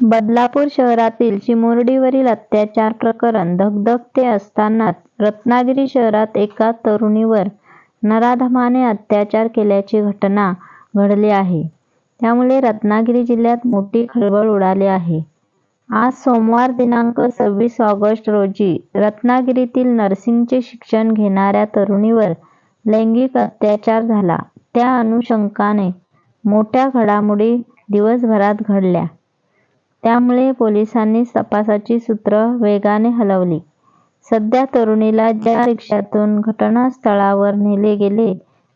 बदलापूर शहरातील चिमुरडीवरील अत्याचार प्रकरण धगधगते असतानाच रत्नागिरी शहरात एका तरुणीवर नराधमाने अत्याचार केल्याची घटना घडली आहे. त्यामुळे रत्नागिरी जिल्ह्यात मोठी खळबळ उडाली आहे. आज सोमवार दिनांक सव्वीस ऑगस्ट रोजी रत्नागिरीतील नर्सिंगचे शिक्षण घेणाऱ्या तरुणीवर लैंगिक अत्याचार झाला. त्या अनुषंगाने मोठ्या घडामोडी दिवसभरात घडल्या. त्यामुळे पोलिसांनी तपासाची सूत्र वेगाने हलवली. सध्या तरुणीला ज्या रिक्षातून घटनास्थळावर नेले गेले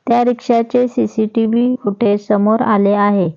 त्या रिक्षाचे सीसीटीव्ही फुटेज समोर आले आहे.